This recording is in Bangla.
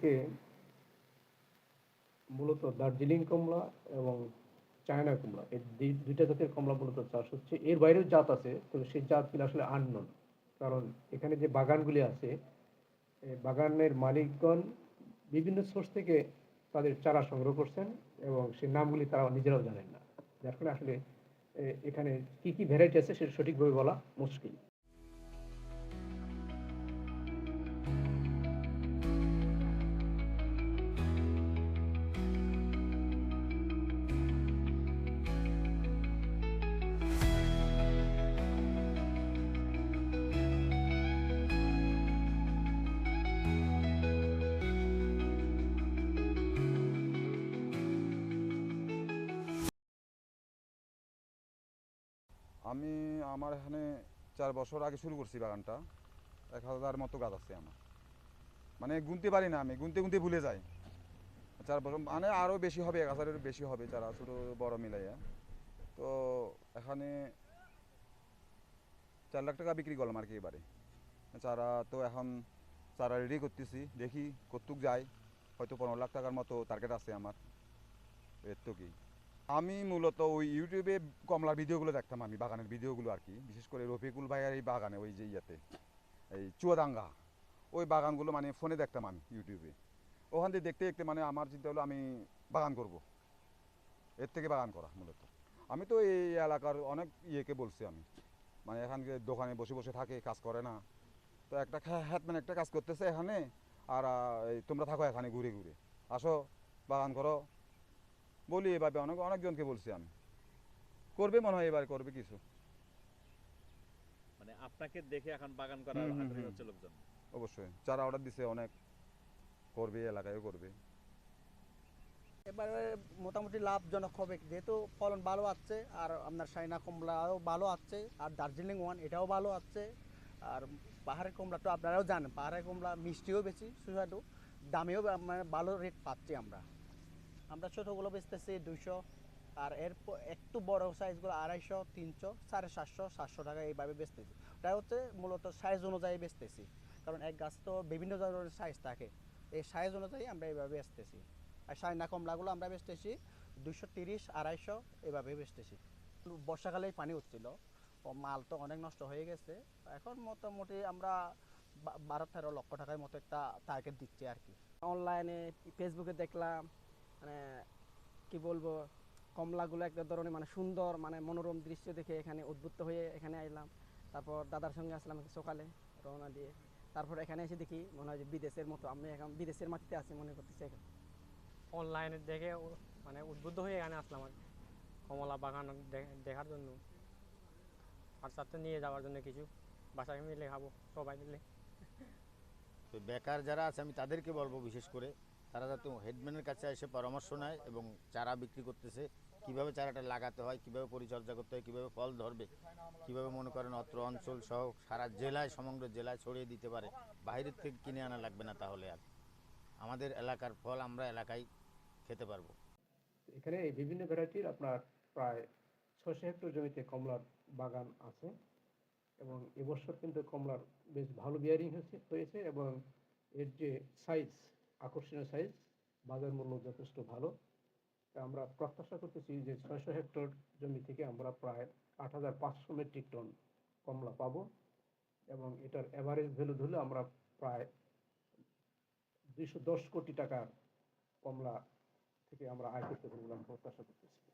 থেকে মূলত দার্জিলিং কমলা এবং চায়না কমলা, এই দুইটা জাতের কমলা মূলত চাষ হচ্ছে। এর বাইরেও জাত আছে, তবে সেই জাতগুলো আসলে আননন কারণ এখানে যে বাগানগুলি আছে বাগানের মালিকগণ বিভিন্ন সোর্স থেকে তাদের চারা সংগ্রহ করছেন এবং সেই নামগুলি তারা নিজেরাও জানেন না। যার ফলে আসলে এখানে কি কি ভ্যারাইটি আছে সেটা সঠিকভাবে বলা মুশকিল। আমি আমার এখানে চার বছর আগে শুরু করছি বাগানটা। এক হাজার মতো গাছ আছে আমার। মানে গুনতে পারি না আমি, গুনতে গুনতে ভুলে যাই। চার বছর মানে আরও বেশি হবে, এক হাজারের বেশি হবে চারা ছোটো, বড় মিলাইয়া। তো এখানে চার লাখ টাকা বিক্রি করলাম আর কি এবারে। চারা তো এখন চারা রেডি করতেছি, দেখি কতটুক যায়। হয়তো পনেরো লাখ টাকার মতো টার্গেট আছে আমার। এর তো কি আমি মূলত ওই ইউটিউবে কমলার ভিডিওগুলো দেখতাম আমি, বাগানের ভিডিওগুলো আর কি। বিশেষ করে রফিকুল ভাইয়ের এই বাগানে, ওই যে ইয়েতে, এই চুয়াদাঙ্গা ওই বাগানগুলো মানে ফোনে দেখতাম আমি ইউটিউবে ওখান থেকে দেখতে দেখতে মানে আমার চিন্তা হলো আমি বাগান করব। এর থেকে বাগান করা মূলত। আমি তো এই এলাকার অনেক ইয়েকে বলছি আমি। মানে এখানকে দোকানে বসে বসে থাকে, কাজ করে না। তো একটা হ্যাটম্যান একটা কাজ করতেছে এখানে, আর তোমরা থাকো এখানে ঘুরে ঘুরে। আসো, বাগান করো। বলি এভাবে অনেক অনেকজনকে বলছি আমি। করবে মনে হয় এবার করবে কিছু। মানে আপনাকে দেখে এখন বাগান করার আগ্রহী হচ্ছে লোকজন? অবশ্যই। চারা অর্ডার দিছে অনেক করবে এলাকায়ও করবে। এবারে মোটামুটি লাভজনক হবে। যেহেতু ফলন ভালো আছে আর আপনার সাইনা কমলাও ভালো আছে আর দার্জিলিং ওয়ান এটাও ভালো আছে আর পাহাড়ের কমলা তো আপনারাও জানেন পাহাড়ের কমলা মিষ্টিও বেশি সুস্বাদু দামেও মানে ভালো রেট পাচ্ছি আমরা। আমরা ছোটোগুলো বেচতেছি দুইশো, আর এর একটু বড় সাইজগুলো আড়াইশো, তিনশো, সাড়ে সাতশো সাতশো টাকা এইভাবে বেচতেছি। ওটা হচ্ছে মূলত সাইজ অনুযায়ী বেচতেছি, কারণ এক গাছ তো বিভিন্ন ধরনের সাইজ থাকে, এই সাইজ অনুযায়ী আমরা এইভাবে বেচতেছি। আর সাইনা কমলাগুলো আমরা বেচতেছি দুশো তিরিশ, আড়াইশো, এভাবে বেচতেছি। বর্ষাকালেই পানি উঠছিল মাল তো অনেক নষ্ট হয়ে গেছে, এখন মোটামুটি আমরা বারো তেরো লক্ষ টাকার মতো একটা টার্গেট দিচ্ছি আর কি। অনলাইনে ফেসবুকে দেখলাম মানে কি বলব কমলাগুলো একটা ধরনের মানে সুন্দর মানে মনোরম দৃশ্য দেখে এখানে উদ্বুদ্ধ হয়ে এখানে আইলাম। তারপর দাদার সঙ্গে আসলাম সকালে রওনা দিয়ে। তারপর এখানে এসে দেখি মনে হয় যে বিদেশের মতো আমি এখন বিদেশের মাটিতে আছি মনে করতেছি এখন। অনলাইনে দেখে মানে উদ্বুদ্ধ হয়ে এখানে আসলাম আর কমলা বাগান দেখার জন্য। আর সাথে নিয়ে যাওয়ার জন্য কিছু বাসায় মিলে খাব সবাই মিলে। তো বেকার যারা আছে আমি তাদেরকে বলব বিশেষ করে তারা যাতে হেডম্যানের কাছে এসে পরামর্শ নেয় এবং চারা বিক্রি করতেছে, কীভাবে চারাটা লাগাতে হয়, কীভাবে পরিচর্যা করতে হয়, কীভাবে ফল ধরবে, কীভাবে মনে করেন অত্র অঞ্চল সহ সারা জেলায়, সমগ্র জেলায় ছড়িয়ে দিতে পারে বাইরের থেকে কিনে আনা লাগবে না তাহলে আর। আমাদের এলাকার ফল আমরা এলাকায় খেতে পারব। এখানে বিভিন্ন ভ্যারাইটির আপনার প্রায় ছশো হেক্টর জমিতে কমলার বাগান আছে এবং এবছর কিন্তু কমলার বেশ ভালো বিয়ারিং হয়েছে এবং এর যে সাইজ আকর্ষণীয় সাইজ বাজার মূল্য যথেষ্ট ভালো। আমরা প্রত্যাশা করতেছি যে ছয়শো হেক্টর জমি থেকে আমরা প্রায় আট হাজার পাঁচশো মেট্রিক টন কমলা পাব এবং এটার অ্যাভারেজ ভ্যালু ধরলে আমরা প্রায় দুইশো দশ কোটি টাকার কমলা থেকে আমরা আয় করতে পারব প্রত্যাশা করতেছি।